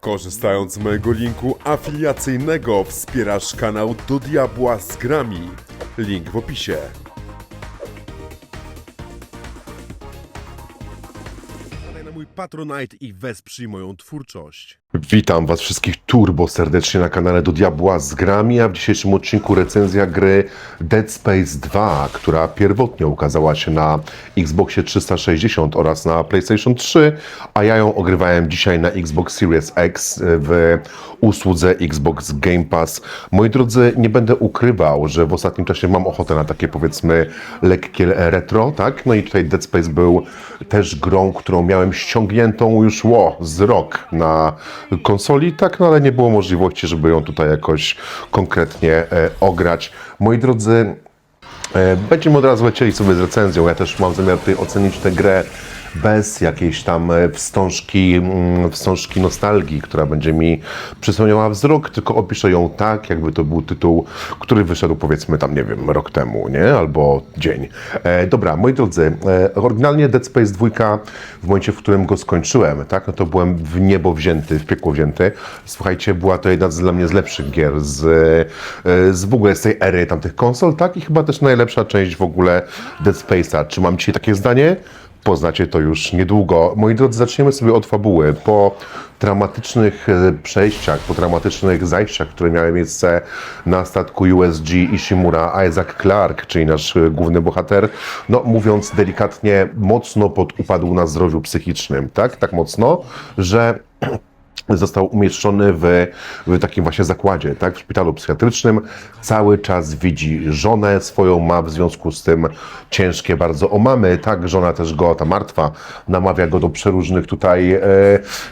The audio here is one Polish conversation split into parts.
Korzystając z mojego linku afiliacyjnego wspierasz kanał Do Diabła z Grami. Link w opisie. Wpadaj na mój Patronite i wesprzyj moją twórczość. Witam was wszystkich turbo serdecznie na kanale Do Diabła z Grami, a w dzisiejszym odcinku recenzja gry Dead Space 2, która pierwotnie ukazała się na Xboxie 360 oraz na PlayStation 3, a ja ją ogrywałem dzisiaj na Xbox Series X w usłudze Xbox Game Pass. Moi drodzy, nie będę ukrywał, że w ostatnim czasie mam ochotę na takie powiedzmy lekkie retro, tak? No i tutaj Dead Space był też grą, którą miałem ściągniętą już ło, z rok na konsoli, tak, no ale nie było możliwości, żeby ją tutaj jakoś konkretnie e, ograć. Moi drodzy, e, będziemy od razu lecieli sobie z recenzją. Ja też mam zamiar tutaj ocenić tę grę bez jakiejś tam e, wstążki, mm, wstążki nostalgii, która będzie mi przysłaniała wzrok, tylko opiszę ją tak, jakby to był tytuł, który wyszedł powiedzmy tam, nie wiem, rok temu, nie? Albo dzień. E, dobra, moi drodzy, e, oryginalnie Dead Space 2 w momencie, w którym go skończyłem, tak, no to byłem w niebo wzięty, w piekło wzięty. Słuchajcie, była to jedna z dla mnie z lepszych gier z, e, z w ogóle z tej ery tamtych konsol, tak, i chyba też najlepsza część w ogóle Dead Space'a. Czy mam dzisiaj takie zdanie? Poznacie to już niedługo. Moi drodzy, zaczniemy sobie od fabuły. Po dramatycznych e, przejściach, po dramatycznych zajściach, które miały miejsce na statku USG Ishimura, Isaac Clarke, czyli nasz e, główny bohater, no mówiąc delikatnie, mocno podupadł na zdrowiu psychicznym, tak? Tak mocno, że został umieszczony w, w takim właśnie zakładzie, tak, w szpitalu psychiatrycznym. Cały czas widzi żonę swoją, ma w związku z tym ciężkie bardzo omamy, tak, żona też go, ta martwa, namawia go do przeróżnych tutaj e,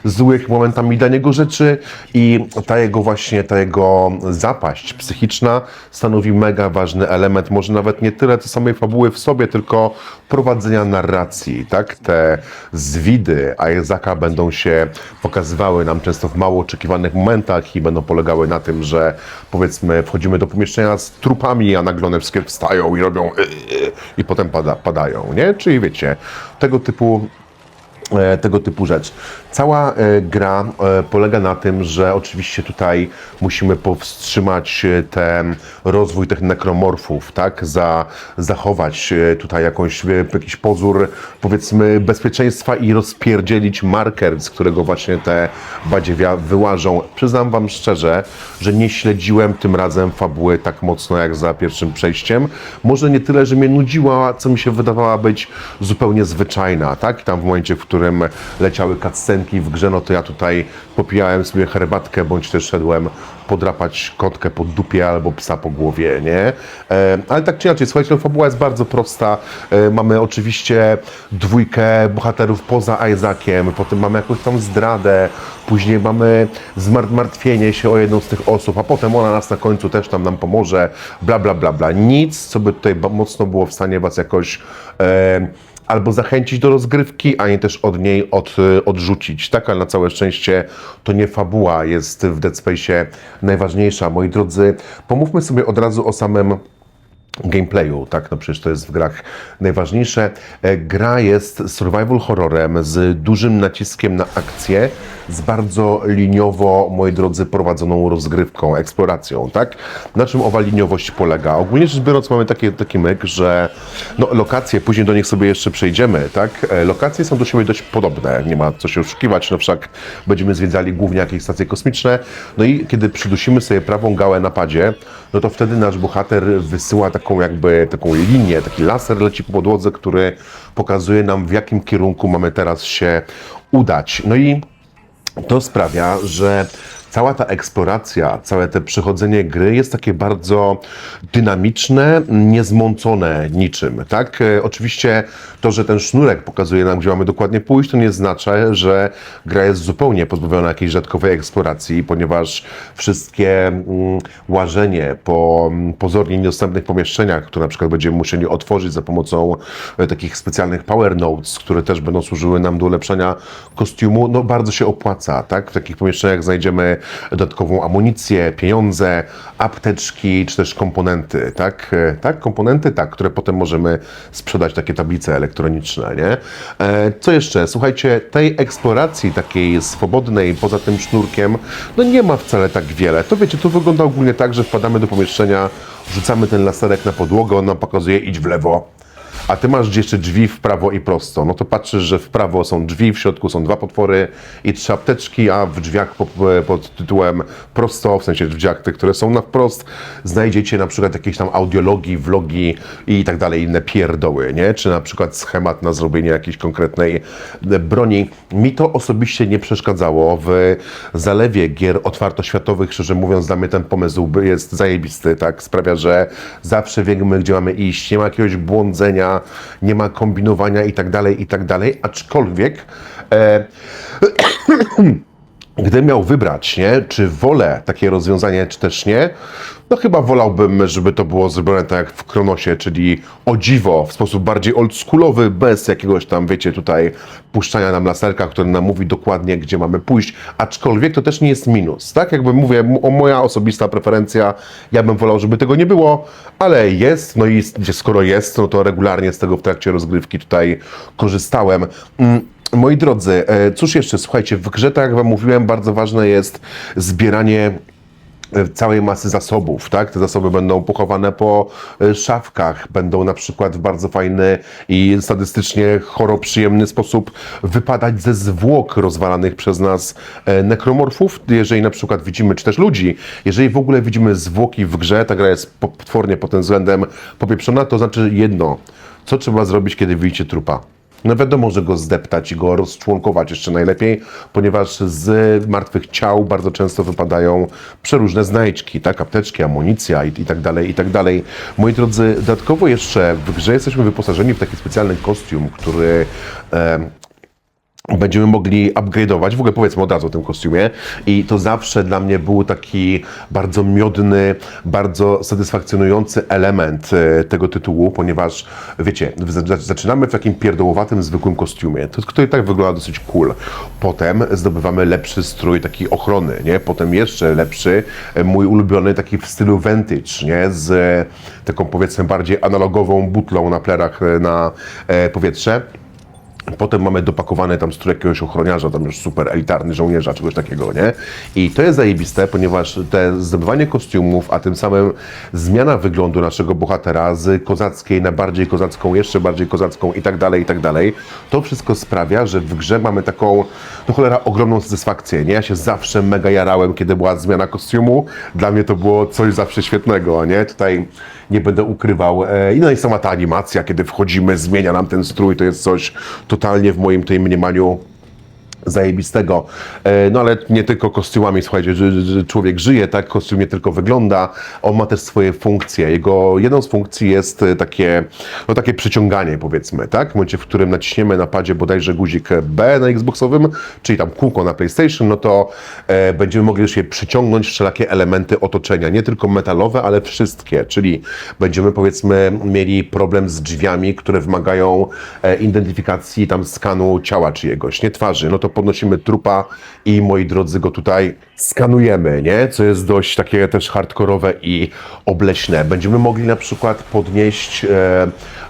złych momentami dla niego rzeczy i ta jego właśnie, ta jego zapaść psychiczna stanowi mega ważny element, może nawet nie tyle co samej fabuły w sobie, tylko prowadzenia narracji, tak, te zwidy Isaaca będą się pokazywały nam często w mało oczekiwanych momentach i będą polegały na tym, że powiedzmy wchodzimy do pomieszczenia z trupami, a nagle wszystkie wstają i robią yy, yy, i potem pada, padają, nie? Czyli wiecie, tego typu e, tego typu rzecz. Cała e, gra e, polega na tym, że oczywiście tutaj musimy powstrzymać e, ten rozwój tych nekromorfów, tak? Za, zachować tutaj jakąś, jakiś pozór powiedzmy bezpieczeństwa i rozpierdzielić marker, z którego właśnie te badziewia wyłażą. Przyznam wam szczerze, że nie śledziłem tym razem fabuły tak mocno jak za pierwszym przejściem. Może nie tyle, że mnie nudziła, co mi się wydawała być zupełnie zwyczajna, tak? Tam w momencie, w którym leciały cutscenki w grze, no to ja tutaj popijałem sobie herbatkę, bądź też szedłem podrapać kotkę po dupie albo psa po głowie, nie? E, ale tak czy inaczej, słuchajcie, no, fabuła jest bardzo prosta. E, mamy oczywiście dwójkę bohaterów poza Isaaciem, potem mamy jakąś tam zdradę, później mamy zmartwienie się o jedną z tych osób, a potem ona nas na końcu też tam nam pomoże, bla, bla, bla, bla. Nic, co by tutaj mocno było w stanie was jakoś... E, albo zachęcić do rozgrywki, a nie też od niej od, odrzucić. Tak, ale na całe szczęście to nie fabuła jest w Dead Space najważniejsza. Moi drodzy, pomówmy sobie od razu o samym gameplayu, tak, no przecież to jest w grach najważniejsze. E, Gra jest survival horrorem z dużym naciskiem na akcję, z bardzo liniowo, moi drodzy, prowadzoną rozgrywką, eksploracją, tak? Na czym owa liniowość polega? Ogólnie rzecz biorąc mamy taki, taki myk, że no, lokacje, później do nich sobie jeszcze przejdziemy, tak? E, Lokacje są do siebie dość podobne, nie ma co się oszukiwać, no wszak będziemy zwiedzali głównie jakieś stacje kosmiczne, no i kiedy przydusimy sobie prawą gałę na padzie, no to wtedy nasz bohater wysyła taką jakby, taką linię, taki laser leci po podłodze, który pokazuje nam w jakim kierunku mamy teraz się udać. No i to sprawia, że cała ta eksploracja, całe te przechodzenie gry jest takie bardzo dynamiczne, niezmącone niczym, tak? E, Oczywiście to, że ten sznurek pokazuje nam, gdzie mamy dokładnie pójść, to nie oznacza, że gra jest zupełnie pozbawiona jakiejś rzadkowej eksploracji, ponieważ wszystkie mm, łażenie po mm, pozornie niedostępnych pomieszczeniach, które na przykład będziemy musieli otworzyć za pomocą e, takich specjalnych power notes, które też będą służyły nam do ulepszenia kostiumu, no bardzo się opłaca, tak? W takich pomieszczeniach znajdziemy dodatkową amunicję, pieniądze, apteczki, czy też komponenty, tak? E, Tak, komponenty, tak, które potem możemy sprzedać, takie tablice elektroniczne, nie? E, Co jeszcze? Słuchajcie, tej eksploracji takiej swobodnej, poza tym sznurkiem, no nie ma wcale tak wiele. To wiecie, to wygląda ogólnie tak, że wpadamy do pomieszczenia, rzucamy ten laserek na podłogę, on nam pokazuje idź w lewo, a ty masz jeszcze drzwi w prawo i prosto. No to patrzysz, że w prawo są drzwi, w środku są dwa potwory i trzy apteczki, a w drzwiach po, pod tytułem prosto, w sensie drzwiach te, które są na wprost, znajdziecie na przykład jakieś tam audiologii, vlogi i tak dalej, inne pierdoły, nie? Czy na przykład schemat na zrobienie jakiejś konkretnej e, broni. Mi to osobiście nie przeszkadzało w zalewie gier otwartoświatowych, szczerze mówiąc, dla mnie ten pomysł jest zajebisty, tak? Sprawia, że zawsze wiemy, gdzie mamy iść, nie ma jakiegoś błądzenia, nie ma kombinowania i tak dalej, i tak dalej, aczkolwiek e, miał wybrać, nie, czy wolę takie rozwiązanie, czy też nie, no chyba wolałbym, żeby to było zrobione tak jak w Kronosie, czyli o dziwo, w sposób bardziej oldschoolowy, bez jakiegoś tam, wiecie, tutaj puszczania nam laserka, który nam mówi dokładnie, gdzie mamy pójść, aczkolwiek to też nie jest minus, tak? Jakby mówię, o moja osobista preferencja, ja bym wolał, żeby tego nie było, ale jest, no i skoro jest, no to regularnie z tego w trakcie rozgrywki tutaj korzystałem. Mm, Moi drodzy, e, cóż jeszcze, słuchajcie, w grze, tak jak Wam mówiłem, bardzo ważne jest zbieranie całej masy zasobów, tak? Te zasoby będą pochowane po e, szafkach, będą na przykład w bardzo fajny i statystycznie choro przyjemny sposób wypadać ze zwłok rozwalanych przez nas e, nekromorfów, jeżeli na przykład widzimy, czy też ludzi, jeżeli w ogóle widzimy zwłoki w grze, ta gra jest potwornie pod tym względem popieprzona, to znaczy jedno, co trzeba zrobić, kiedy widzicie trupa? No wiadomo, że go zdeptać i go rozczłonkować jeszcze najlepiej, ponieważ z martwych ciał bardzo często wypadają przeróżne znajdźki, tak, apteczki, amunicja i, i tak dalej, i tak dalej. Moi drodzy, dodatkowo jeszcze w grze jesteśmy wyposażeni w taki specjalny kostium, który e, będziemy mogli upgrade'ować. W ogóle powiedzmy od razu o tym kostiumie. I to zawsze dla mnie był taki bardzo miodny, bardzo satysfakcjonujący element e, tego tytułu, ponieważ wiecie, za- zaczynamy w takim pierdołowatym, zwykłym kostiumie, który tak wygląda dosyć cool. Potem zdobywamy lepszy strój taki ochrony, nie? Potem jeszcze lepszy, e, mój ulubiony taki w stylu vintage, nie? Z e, taką powiedzmy bardziej analogową butlą na plerach na powietrze. Potem mamy dopakowany tam strój jakiegoś ochroniarza, tam już super elitarny żołnierza, czegoś takiego, nie? I to jest zajebiste, ponieważ te zdobywanie kostiumów, a tym samym zmiana wyglądu naszego bohatera z kozackiej na bardziej kozacką, jeszcze bardziej kozacką i tak dalej, i tak dalej, to wszystko sprawia, że w grze mamy taką, no cholera, ogromną satysfakcję, nie? Ja się zawsze mega jarałem, kiedy była zmiana kostiumu. Dla mnie to było coś zawsze świetnego, nie? Tutaj nie będę ukrywał. E, no i sama ta animacja, kiedy wchodzimy, zmienia nam ten strój, to jest coś totalnie w moim tej mniemaniu zajebistego. E, No ale nie tylko kostiumami, słuchajcie, człowiek żyje, tak? Kostium nie tylko wygląda, on ma też swoje funkcje. Jego jedną z funkcji jest e, takie, no takie przyciąganie, powiedzmy, tak? W momencie, w którym naciśniemy na padzie bodajże guzik B na Xboxowym, czyli tam kółko na PlayStation, no to e, będziemy mogli już je przyciągnąć wszelakie elementy otoczenia, nie tylko metalowe, ale wszystkie, czyli będziemy powiedzmy mieli problem z drzwiami, które wymagają e, identyfikacji tam skanu ciała czyjegoś, nie twarzy, no to podnosimy trupa i moi drodzy go tutaj skanujemy, nie? Co jest dość takie też hardkorowe i obleśne. Będziemy mogli na przykład podnieść e,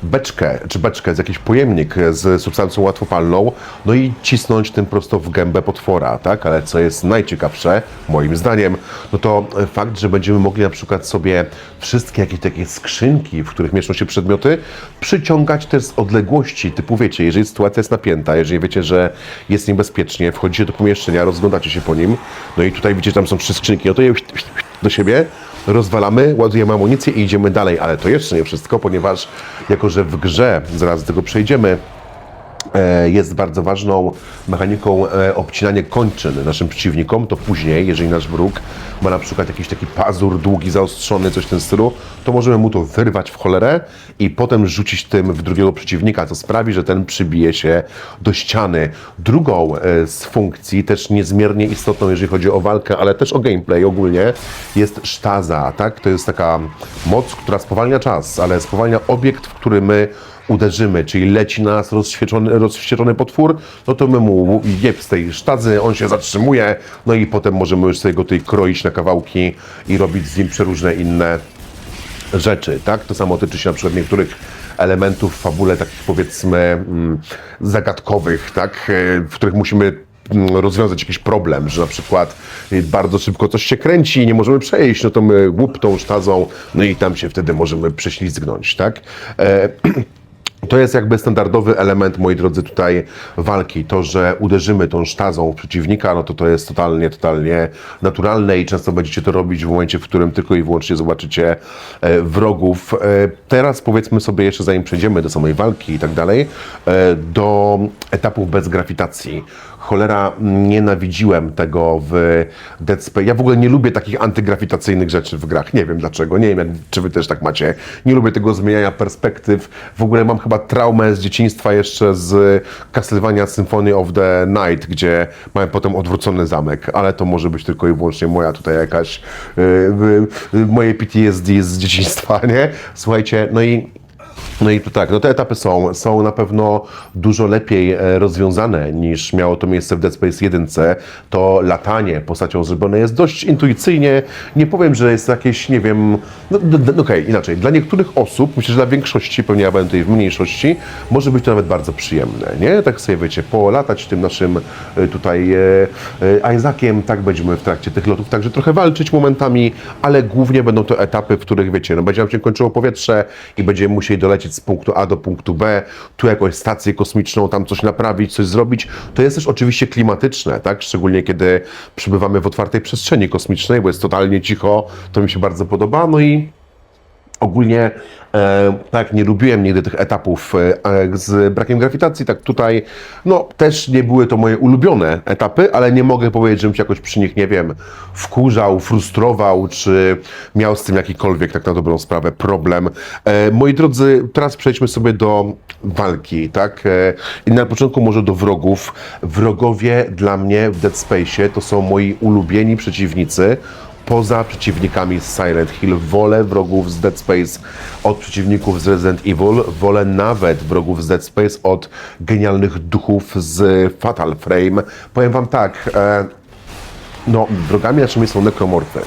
beczkę, czy beczkę z jakiś pojemnik z substancją łatwopalną, no i cisnąć tym prosto w gębę potwora, tak? Ale co jest najciekawsze, moim zdaniem, no to fakt, że będziemy mogli na przykład sobie wszystkie jakieś takie skrzynki, w których mieszczą się przedmioty, przyciągać też z odległości, typu wiecie, jeżeli sytuacja jest napięta, jeżeli wiecie, że jest niebezpiecznie, wchodzicie do pomieszczenia, rozglądacie się po nim, no i tutaj widzicie, tam są trzy skrzynki, no to je do siebie, rozwalamy, ładujemy amunicję i idziemy dalej, ale to jeszcze nie wszystko, ponieważ jako, że w grze, zaraz do tego przejdziemy, jest bardzo ważną mechaniką e, obcinanie kończyn naszym przeciwnikom, to później, jeżeli nasz wróg ma na przykład jakiś taki pazur długi, zaostrzony, coś w tym stylu, to możemy mu to wyrwać w cholerę i potem rzucić tym w drugiego przeciwnika, co sprawi, że ten przybije się do ściany. Drugą e, z funkcji, też niezmiernie istotną, jeżeli chodzi o walkę, ale też o gameplay ogólnie, jest sztaza, tak? To jest taka moc, która spowalnia czas, ale spowalnia obiekt, w który my uderzymy, czyli leci na nas rozświeczony, rozwścieczony potwór, no to my mu jeb z tej sztadzy, on się zatrzymuje, no i potem możemy już sobie go tutaj kroić na kawałki i robić z nim przeróżne inne rzeczy, tak? To samo tyczy się na przykład niektórych elementów w fabule takich powiedzmy mm, zagadkowych, tak? E, W których musimy mm, rozwiązać jakiś problem, że na przykład bardzo szybko coś się kręci i nie możemy przejść, no to my łup tą sztazą, no i tam się wtedy możemy prześlizgnąć, tak? E, To jest jakby standardowy element, moi drodzy, tutaj walki. To, że uderzymy tą sztazą w przeciwnika, no to to jest totalnie, totalnie naturalne i często będziecie to robić w momencie, w którym tylko i wyłącznie zobaczycie e, wrogów. E, teraz powiedzmy sobie jeszcze, zanim przejdziemy do samej walki i tak dalej, e, do etapów bez grawitacji. Cholera, nienawidziłem tego w Dead Space. Ja w ogóle nie lubię takich antygrawitacyjnych rzeczy w grach. Nie wiem dlaczego. Nie wiem, jak, czy wy też tak macie. Nie lubię tego zmieniania perspektyw. W ogóle mam chyba traumę z dzieciństwa jeszcze z Castlevania Symphony of the Night, gdzie mamy potem odwrócony zamek, ale to może być tylko i wyłącznie moja tutaj jakaś yy, yy, moje PTSD z dzieciństwa, nie? Słuchajcie, no i no i to tak, no te etapy są, są na pewno dużo lepiej e, rozwiązane niż miało to miejsce w Dead Space 1. To latanie postacią zrobione jest dość intuicyjnie. Nie powiem, że jest jakieś, nie wiem, no, d- okej, inaczej. Dla niektórych osób, myślę, że dla większości, pewnie ja będę tutaj w mniejszości, może być to nawet bardzo przyjemne, nie? Tak sobie wiecie, polatać tym naszym e, tutaj e, Isaaciem, tak będziemy w trakcie tych lotów, także trochę walczyć momentami, ale głównie będą to etapy, w których wiecie, no będzie nam się kończyło powietrze i będziemy musieli dolecieć z punktu A do punktu B, tu jakąś stację kosmiczną, tam coś naprawić, coś zrobić. To jest też oczywiście klimatyczne, tak? Szczególnie kiedy przybywamy w otwartej przestrzeni kosmicznej, bo jest totalnie cicho, to mi się bardzo podoba. No i Ogólnie, e, tak, nie lubiłem nigdy tych etapów e, z brakiem grawitacji, tak tutaj, no też nie były to moje ulubione etapy, ale nie mogę powiedzieć, żebym się jakoś przy nich, nie wiem, wkurzał, frustrował, czy miał z tym jakikolwiek, tak na dobrą sprawę, problem. E, moi drodzy, teraz przejdźmy sobie do walki, tak, e, i na początku może do wrogów. Wrogowie dla mnie w Dead Space to są moi ulubieni przeciwnicy, poza przeciwnikami z Silent Hill. Wolę wrogów z Dead Space od przeciwników z Resident Evil. Wolę nawet wrogów z Dead Space od genialnych duchów z Fatal Frame. Powiem wam tak, e, no, wrogami naszymi są nekromorfy.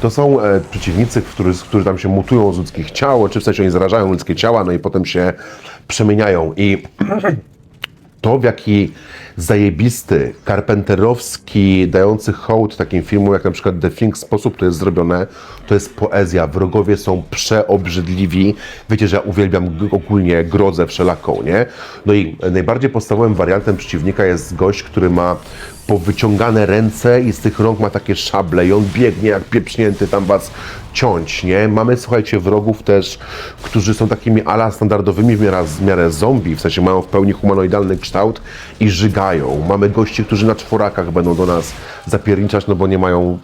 To są e, przeciwnicy, którzy, którzy tam się mutują z ludzkich ciał, czy w sensie oni zarażają ludzkie ciała, no i potem się przemieniają. I to, w jaki zajebisty, karpenterowski, dający hołd takim filmom jak na przykład The Thing sposób to jest zrobione, to jest poezja. Wrogowie są przeobrzydliwi. Wiecie, że ja uwielbiam ogólnie grodzę wszelaką, nie? No i najbardziej podstawowym wariantem przeciwnika jest gość, który ma powyciągane ręce i z tych rąk ma takie szable i on biegnie jak pieprznięty tam was ciąć, nie? Mamy, słuchajcie, wrogów też, którzy są takimi ala standardowymi w miarę, w miarę zombie, w sensie mają w pełni humanoidalny kształt i żygają. Mamy gości, którzy na czworakach będą do nas zapierniczać, no bo nie mają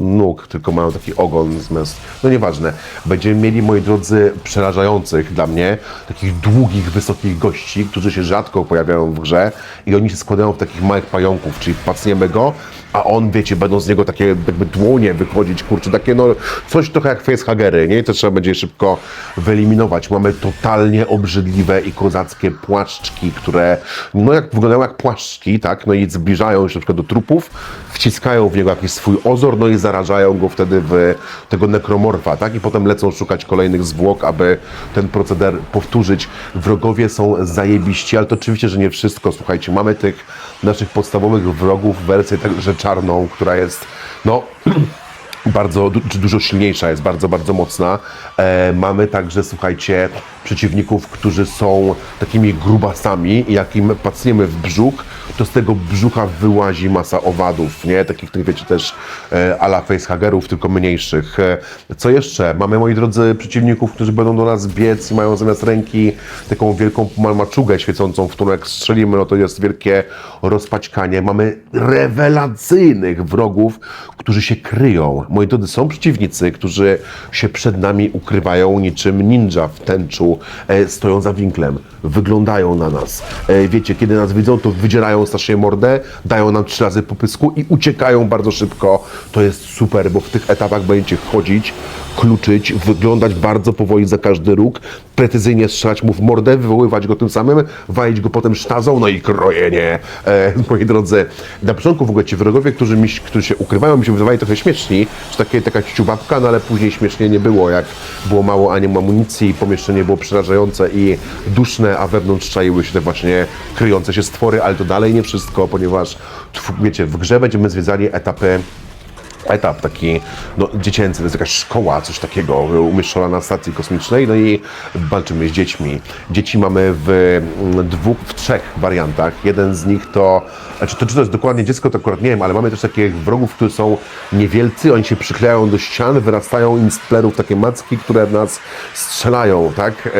nóg, tylko mają taki ogon zamiast, no nieważne. Będziemy mieli, moi drodzy, przerażających dla mnie, takich długich, wysokich gości, którzy się rzadko pojawiają w grze i oni się składają w takich małych pająków, czyli pacniemy go, a on, wiecie, będą z niego takie jakby dłonie wychodzić, kurczę, takie no, coś trochę jak facehagery, nie? To trzeba będzie szybko wyeliminować. Mamy totalnie obrzydliwe i kozackie płaszczki, które, no jak wyglądają jak płaszczki, tak? No i zbliżają się na przykład do trupów, wciskają w niego jakiś swój ozor, no i zarażają go wtedy w tego nekromorfa, tak? I potem lecą szukać kolejnych zwłok, aby ten proceder powtórzyć. Wrogowie są zajebiści, ale to oczywiście, że nie wszystko. Słuchajcie, mamy tych naszych podstawowych wrogów, wersję także czarną, która jest, no, bardzo, du- dużo silniejsza, jest bardzo, bardzo mocna. E, mamy także, słuchajcie, przeciwników, którzy są takimi grubasami i jak im w brzuch, to z tego brzucha wyłazi masa owadów, nie? Takich, tych wiecie też e, ala facehagerów, tylko mniejszych. E, co jeszcze? Mamy, moi drodzy, przeciwników, którzy będą do nas biec i mają zamiast ręki taką wielką ma- maczugę świecącą, w którą jak strzelimy, no to jest wielkie rozpaćkanie. Mamy rewelacyjnych wrogów, którzy się kryją. Moi drodzy, są przeciwnicy, którzy się przed nami ukrywają niczym ninja w tęczu, e, stoją za winklem. wyglądają na nas. E, wiecie, kiedy nas widzą, to wydzierają strasznie mordę, dają nam trzy razy po pysku i uciekają bardzo szybko. To jest super, bo w tych etapach będziecie chodzić, kluczyć, wyglądać bardzo powoli za każdy róg, precyzyjnie strzelać mu w mordę, wywoływać go tym samym, walić go potem sztazą, no i krojenie. E, moi drodzy, na początku w ogóle ci wrogowie, którzy, mi, którzy się ukrywają, mi się wydawali trochę śmieszni, że takie, taka ciubabka, no ale później śmiesznie nie było, jak było mało anim amunicji, pomieszczenie było przerażające i duszne, a wewnątrz czaiły się te właśnie kryjące się stwory, ale to dalej nie wszystko, ponieważ wiecie, w grze będziemy zwiedzali etapy etap taki no, dziecięcy, to jest jakaś szkoła, coś takiego umieszczona na stacji kosmicznej, no i walczymy z dziećmi. Dzieci mamy w mm, dwóch, w trzech wariantach. Jeden z nich to, znaczy to czy to jest dokładnie dziecko, to akurat nie wiem, ale mamy też takich wrogów, którzy są niewielcy, oni się przyklejają do ścian, wyrastają im z plerów takie macki, które w nas strzelają, tak? E,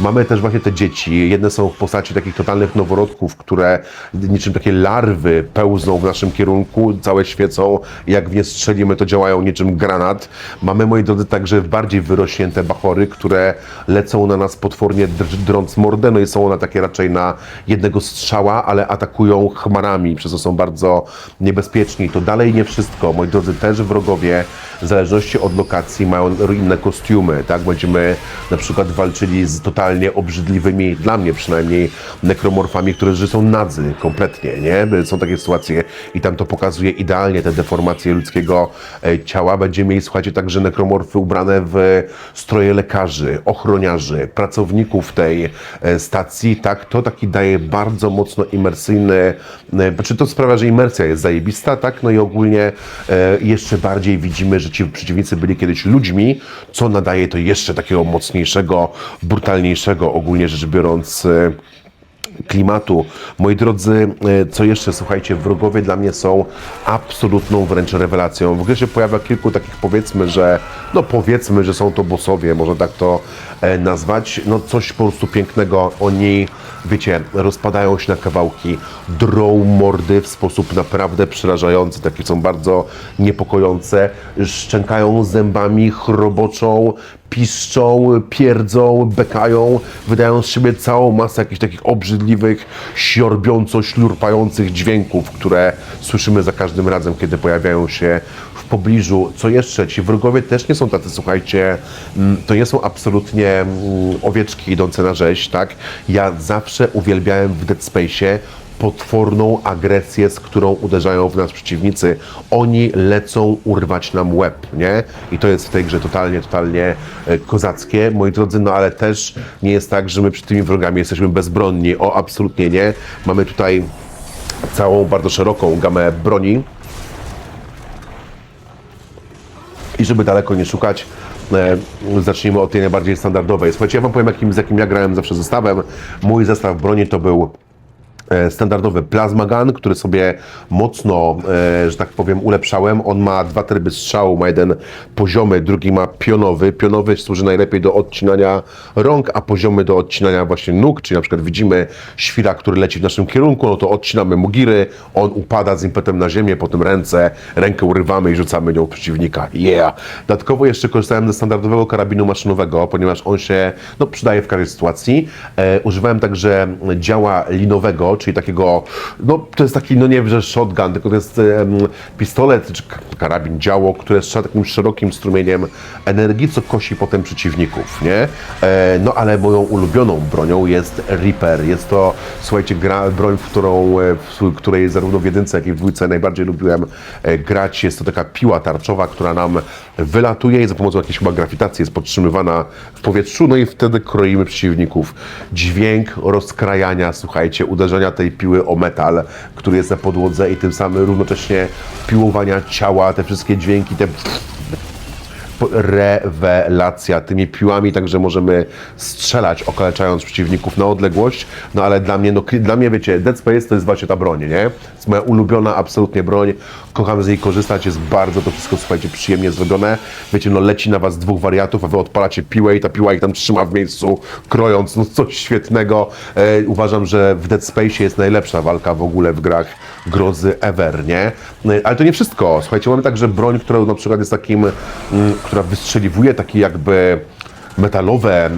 mamy też właśnie te dzieci. Jedne są w postaci takich totalnych noworodków, które niczym takie larwy pełzną w naszym kierunku, całe świecą, jak w nie strzelimy, to działają niczym granat. Mamy, moi drodzy, także bardziej wyrośnięte bachory, które lecą na nas potwornie dr- drąc mordę, no i są one takie raczej na jednego strzała, ale atakują chmarami, przez co są bardzo niebezpieczni. To dalej nie wszystko. Moi drodzy, też wrogowie, w zależności od lokacji, mają inne kostiumy, tak? Będziemy na przykład walczyli z totalnie obrzydliwymi, dla mnie przynajmniej, nekromorfami, którzy są nadzy kompletnie, nie? Są takie sytuacje i tam to pokazuje idealnie te deformacje ludzkiego e, ciała. Będziemy mieli, słuchajcie, także nekromorfy ubrane w stroje lekarzy, ochroniarzy, pracowników tej e, stacji, tak? To taki daje bardzo mocno imersyjny, e, znaczy to sprawia, że imersja jest zajebista, tak? No i ogólnie e, jeszcze bardziej widzimy, że ci przeciwnicy byli kiedyś ludźmi, co nadaje to jeszcze takiego mocniejszego, brutalniejszego, ogólnie rzecz biorąc, e, klimatu. Moi drodzy, e, co jeszcze, słuchajcie, wrogowie dla mnie są absolutną wręcz rewelacją. W grze się pojawia kilku takich powiedzmy, że no powiedzmy, że są to bossowie, można tak to e, nazwać. No coś po prostu pięknego. Oni, wiecie, rozpadają się na kawałki, drą mordy w sposób naprawdę przerażający, takie są bardzo niepokojące, szczękają zębami, chroboczą, piszczą, pierdzą, bekają, wydają z siebie całą masę jakichś takich obrzydliwych, siorbiąco ślurpających dźwięków, które słyszymy za każdym razem, kiedy pojawiają się w pobliżu. Co jeszcze? Ci wrogowie też nie są tacy, słuchajcie, mm, to nie są absolutnie mm, owieczki idące na rzeź, tak? Ja zawsze uwielbiałem w Dead Space'ie potworną agresję, z którą uderzają w nas przeciwnicy. Oni lecą urwać nam łeb, nie? I to jest w tej grze totalnie, totalnie e, kozackie, moi drodzy, no ale też nie jest tak, że my przed tymi wrogami jesteśmy bezbronni. O, absolutnie nie. Mamy tutaj całą bardzo szeroką gamę broni. I żeby daleko nie szukać, e, zacznijmy od tej najbardziej standardowej. Słuchajcie, ja wam powiem, jakim, z jakim ja grałem zawsze zestawem. Mój zestaw broni to był standardowy Plasma Gun, który sobie mocno, e, że tak powiem, ulepszałem. On ma dwa tryby strzału, ma jeden poziomy, drugi ma pionowy. Pionowy służy najlepiej do odcinania rąk, a poziomy do odcinania właśnie nóg, czyli na przykład widzimy świra, który leci w naszym kierunku, no to odcinamy mu giry, on upada z impetem na ziemię, potem ręce, rękę urywamy i rzucamy nią przeciwnika. Yeah! Dodatkowo jeszcze korzystałem ze standardowego karabinu maszynowego, ponieważ on się no, przydaje w każdej sytuacji. E, używałem także działa linowego, czyli takiego, no to jest taki, no nie wiem, że shotgun, tylko to jest em, pistolet czy karabin działo, które strzela takim szerokim strumieniem energii, co kosi potem przeciwników, nie? E, no ale moją ulubioną bronią jest Reaper. Jest to, słuchajcie, gra, broń, w którą, e, w której zarówno w jedynce, jak i w dwójce najbardziej lubiłem e, grać. Jest to taka piła tarczowa, która nam wylatuje i za pomocą jakiejś chyba grawitacji jest podtrzymywana w powietrzu, no i wtedy kroimy przeciwników. Dźwięk rozkrajania, słuchajcie, uderzenia tej piły o metal, który jest na podłodze i tym samym równocześnie piłowania ciała, te wszystkie dźwięki, te rewelacja tymi piłami, także możemy strzelać, okaleczając przeciwników na odległość, no ale dla mnie, no dla mnie wiecie, Dead Space to jest właśnie ta broń, nie? To jest moja ulubiona absolutnie broń, kocham z niej korzystać, jest bardzo to wszystko, słuchajcie, przyjemnie zrobione, wiecie, no leci na was dwóch wariatów, a wy odpalacie piłę i ta piła ich tam trzyma w miejscu, krojąc, no coś świetnego. E, uważam, że w Dead Space jest najlepsza walka w ogóle w grach grozy ever, nie? E, Ale to nie wszystko, słuchajcie, mamy także broń, która na przykład jest takim, mm, która wystrzeliwuje taki jakby metalowe, e,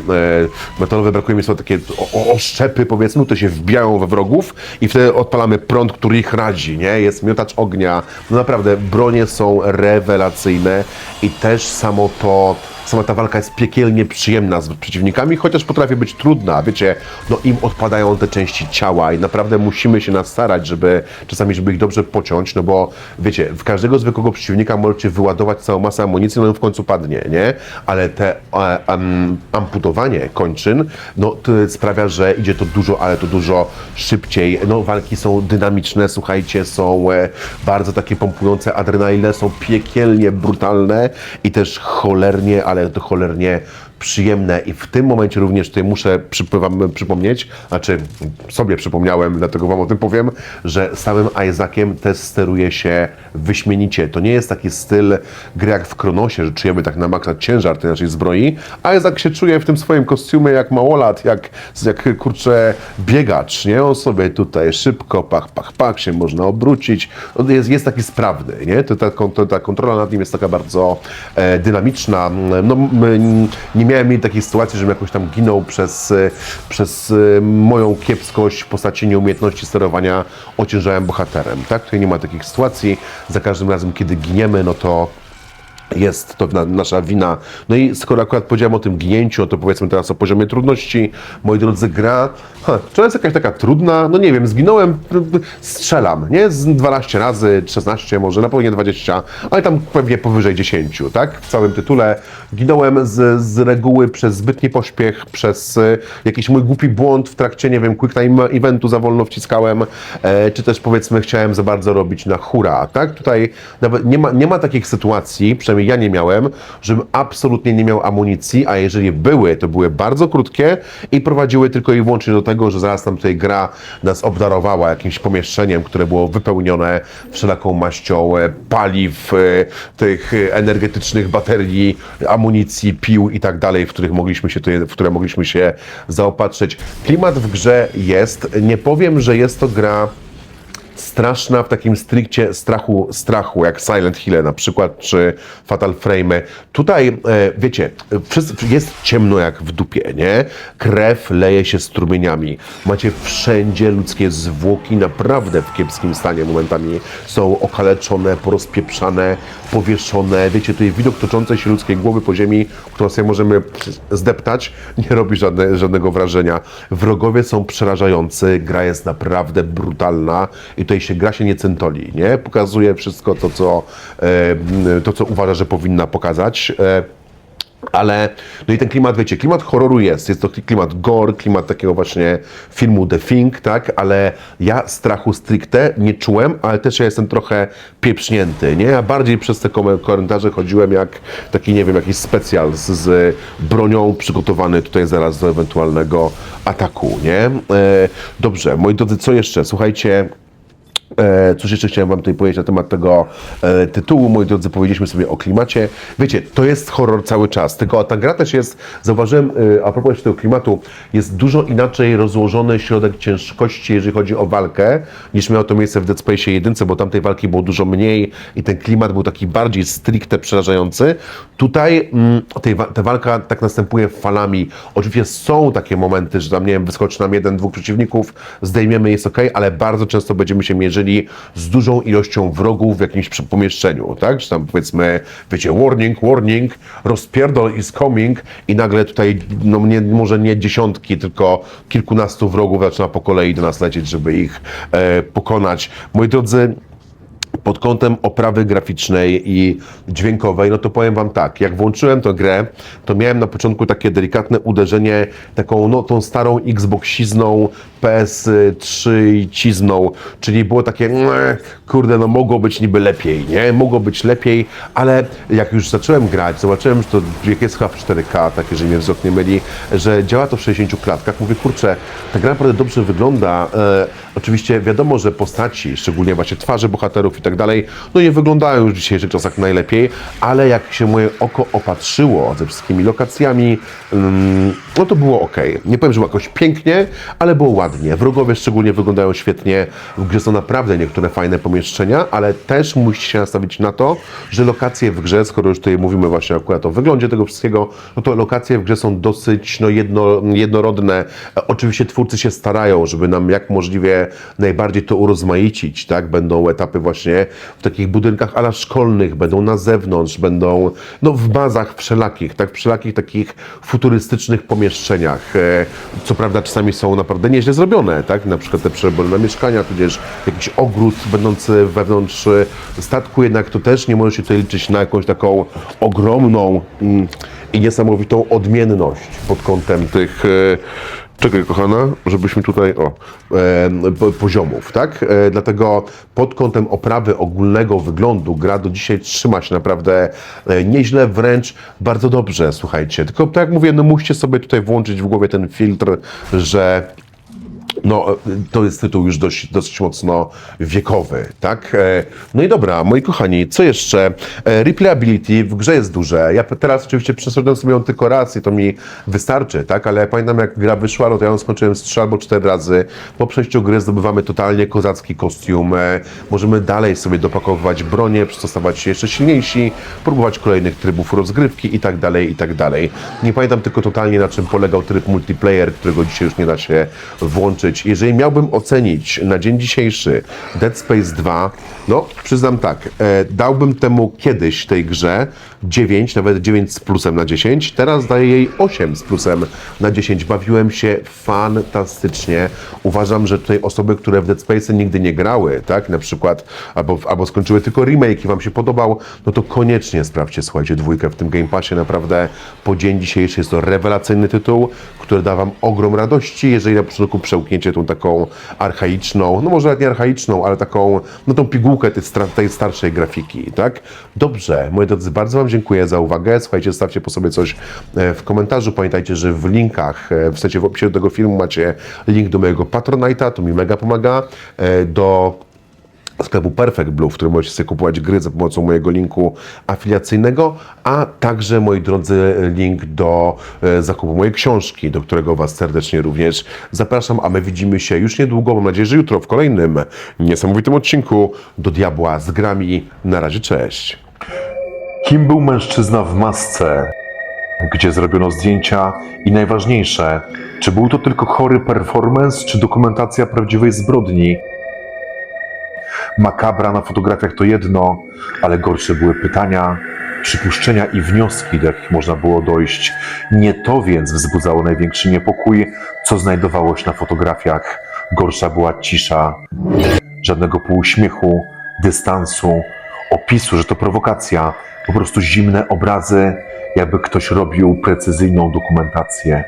metalowe brakuje mi słowa takie oszczepy powiedzmy, to się wbijają we wrogów i wtedy odpalamy prąd, który ich radzi, nie? Jest miotacz ognia. No naprawdę, bronie są rewelacyjne i też samo to, sama ta walka jest piekielnie przyjemna z przeciwnikami, chociaż potrafi być trudna, wiecie, no im odpadają te części ciała i naprawdę musimy się nastarać, żeby czasami, żeby ich dobrze pociąć, no bo wiecie, w każdego zwykłego przeciwnika możecie wyładować całą masę amunicji, no on w końcu padnie, nie? Ale te am, amputowanie kończyn, no sprawia, że idzie to dużo, ale to dużo szybciej. No walki są dynamiczne, słuchajcie, są e, bardzo takie pompujące, adrenalinę są piekielnie brutalne i też cholernie, ale to cholernie przyjemne i w tym momencie również tutaj muszę przypomnieć, znaczy sobie przypomniałem, dlatego Wam o tym powiem, że samym Isaaciem też steruje się wyśmienicie. To nie jest taki styl gry jak w Kronosie, że czujemy tak na maksa ciężar tej naszej zbroi, Isaac się czuje w tym swoim kostiumie jak małolat, jak, jak kurczę biegacz, nie? On sobie tutaj szybko, pach, pach, pach, się można obrócić. On jest, jest taki sprawny, nie? To, ta, to, ta kontrola nad nim jest taka bardzo e, dynamiczna. No, nie miałem mieć takiej sytuacji, żebym jakoś tam ginął przez, e, przez e, moją kiepskość w postaci nieumiejętności sterowania ociężałym bohaterem, tak? Tutaj nie ma takich sytuacji. Za każdym razem, kiedy giniemy, no to jest to na, nasza wina. No i skoro akurat powiedziałem o tym ginięciu, to powiedzmy teraz o poziomie trudności. Moi drodzy, gra, ha, czy jest jakaś taka trudna? No nie wiem, zginąłem, strzelam, nie? Z 12 razy, 16 może, na pewno nie 20, ale tam pewnie powyżej 10, tak? W całym tytule. Ginąłem z, z reguły przez zbytni pośpiech, przez e, jakiś mój głupi błąd w trakcie, nie wiem, quick time eventu za wolno wciskałem, e, czy też powiedzmy chciałem za bardzo robić na hura, tak? Tutaj nawet nie ma, nie ma takich sytuacji, przynajmniej ja nie miałem, żebym absolutnie nie miał amunicji, a jeżeli były, to były bardzo krótkie i prowadziły tylko i wyłącznie do tego, że zaraz nam tutaj gra nas obdarowała jakimś pomieszczeniem, które było wypełnione wszelaką maścią e, paliw, e, tych energetycznych baterii, amunicji, pił i tak dalej, w których mogliśmy się, w które mogliśmy się zaopatrzyć. Klimat w grze jest, nie powiem, że jest to gra straszna w takim stricte strachu, strachu, jak Silent Hill na przykład, czy Fatal Frame. Tutaj, e, wiecie, jest ciemno jak w dupie, nie? Krew leje się strumieniami. Macie wszędzie ludzkie zwłoki, naprawdę w kiepskim stanie momentami. Są okaleczone, porozpieprzane, powieszone. Wiecie, tutaj widok toczącej się ludzkiej głowy po ziemi, którą sobie możemy zdeptać, nie robi żadne, żadnego wrażenia. Wrogowie są przerażający, gra jest naprawdę brutalna i tutaj się gra się nie centoli, nie? Pokazuje wszystko to, co, e, to, co uważa, że powinna pokazać. E, ale, no i ten klimat, wiecie, klimat horroru jest, jest to klimat gore, klimat takiego właśnie filmu The Thing, tak, ale ja strachu stricte nie czułem, ale też ja jestem trochę pieprznięty, nie, ja bardziej przez te kom- komentarze chodziłem jak taki, nie wiem, jakiś specjal z, z bronią przygotowany tutaj zaraz do ewentualnego ataku, nie. E, dobrze, moi drodzy, co jeszcze, słuchajcie, Cóż jeszcze chciałem Wam tutaj powiedzieć na temat tego e, tytułu, moi drodzy, powiedzieliśmy sobie o klimacie. Wiecie, to jest horror cały czas, tylko ta gra też jest, zauważyłem, e, a propos jeszcze tego klimatu, jest dużo inaczej rozłożony środek ciężkości, jeżeli chodzi o walkę, niż miało to miejsce w Dead Space 1, bo tamtej walki było dużo mniej i ten klimat był taki bardziej stricte przerażający. Tutaj mm, tej, ta walka tak następuje falami. Oczywiście są takie momenty, że tam, nie wiem, wyskoczy nam jeden, dwóch przeciwników, zdejmiemy, jest ok, ale bardzo często będziemy się mierzyli z dużą ilością wrogów w jakimś pomieszczeniu, tak? Czy tam powiedzmy, wiecie, warning, warning, rozpierdol is coming i nagle tutaj, no nie, może nie dziesiątki, tylko kilkunastu wrogów zaczyna po kolei do nas lecieć, żeby ich e, pokonać. Moi drodzy, pod kątem oprawy graficznej i dźwiękowej, no to powiem Wam tak, jak włączyłem tę grę, to miałem na początku takie delikatne uderzenie taką, no tą starą Xboxizną, PS3 cizną, czyli było takie, "Nie, kurde, no mogło być niby lepiej, nie? Mogło być lepiej, ale jak już zacząłem grać, zobaczyłem, że to jak jest chyba w 4K, tak jeżeli mnie wzrok nie myli, że działa to w 60 klatkach. Mówię, kurczę, ta gra naprawdę dobrze wygląda. E, oczywiście wiadomo, że postaci, szczególnie właśnie twarze bohaterów i tak dalej, no nie wyglądają już w dzisiejszych czasach najlepiej, ale jak się moje oko opatrzyło ze wszystkimi lokacjami, mm, no to było ok. Nie powiem, że było jakoś pięknie, ale było ładnie. Wrogowie szczególnie wyglądają świetnie, w grze są naprawdę niektóre fajne pomieszczenia, ale też musicie się nastawić na to, że lokacje w grze, skoro już tutaj mówimy właśnie akurat o wyglądzie tego wszystkiego, no to lokacje w grze są dosyć no, jedno, jednorodne. Oczywiście twórcy się starają, żeby nam jak możliwie najbardziej to urozmaicić, tak? Będą etapy właśnie w takich budynkach ala szkolnych, będą na zewnątrz, będą no, w bazach wszelakich, tak? Wszelakich takich futurystycznych pomieszczeniach. E, Co prawda czasami są naprawdę nieźle zrobione, tak? Na przykład te przebory na mieszkania, tudzież jakiś ogród będący wewnątrz e, statku, jednak to też nie może się tutaj liczyć na jakąś taką ogromną mm, i niesamowitą odmienność pod kątem tych e, Czekaj, kochana, żebyśmy tutaj, o, e, po- poziomów, tak? E, dlatego pod kątem oprawy ogólnego wyglądu gra do dzisiaj trzyma się naprawdę e, nieźle, wręcz bardzo dobrze, słuchajcie. Tylko tak jak mówię, no musicie sobie tutaj włączyć w głowie ten filtr, że no, to jest tytuł już dość, mocno wiekowy, tak? E, No i dobra, moi kochani, co jeszcze? E, Replayability w grze jest duże. Ja teraz oczywiście przeszedłem sobie ją tylko raz i to mi wystarczy, tak? Ale pamiętam jak gra wyszła, no to ja ją skończyłem z trzy albo cztery razy. Po przejściu gry zdobywamy totalnie kozacki kostium. E, Możemy dalej sobie dopakowywać to stawać się jeszcze silniejsi, próbować kolejnych trybów rozgrywki i tak dalej, i tak dalej. Nie pamiętam tylko totalnie na czym polegał tryb multiplayer, którego dzisiaj już nie da się włączyć. Jeżeli miałbym ocenić na dzień dzisiejszy Dead Space 2, no przyznam tak, e, dałbym temu kiedyś tej grze 9, nawet 9 z plusem na 10, teraz daję jej 8 z plusem na 10. Bawiłem się fantastycznie. Uważam, że tutaj osoby, które w Dead Space nigdy nie grały, tak, na przykład, albo, albo skończyły tylko remake i wam się podobał, no to koniecznie sprawdźcie, słuchajcie, dwójkę w tym Game Passie, naprawdę po dzień dzisiejszy jest to rewelacyjny tytuł, który da wam ogrom radości, jeżeli na początku przełkniecie tą taką archaiczną, no może nie archaiczną, ale taką, no tą pigułkę tej, tej starszej grafiki, tak? Dobrze, moi drodzy, bardzo wam dziękuję za uwagę, słuchajcie, zostawcie po sobie coś e, w komentarzu, pamiętajcie, że w linkach, e, w sensie w opisie do tego filmu macie link do mojego Patronite'a, to mi mega pomaga, e, do sklepu Perfect Blue, w którym możecie sobie kupować gry za pomocą mojego linku afiliacyjnego, a także, moi drodzy, link do zakupu mojej książki, do którego Was serdecznie również zapraszam, a my widzimy się już niedługo, mam nadzieję, że jutro w kolejnym niesamowitym odcinku do Diabła z grami. Na razie, cześć. Kim był mężczyzna w masce? Gdzie zrobiono zdjęcia? I najważniejsze, czy był to tylko chory performance, czy dokumentacja prawdziwej zbrodni? Makabra na fotografiach to jedno, ale gorsze były pytania, przypuszczenia i wnioski, do jakich można było dojść. Nie to więc wzbudzało największy niepokój, co znajdowało się na fotografiach. Gorsza była cisza, żadnego półuśmiechu, dystansu, opisu, że to prowokacja, po prostu zimne obrazy, jakby ktoś robił precyzyjną dokumentację.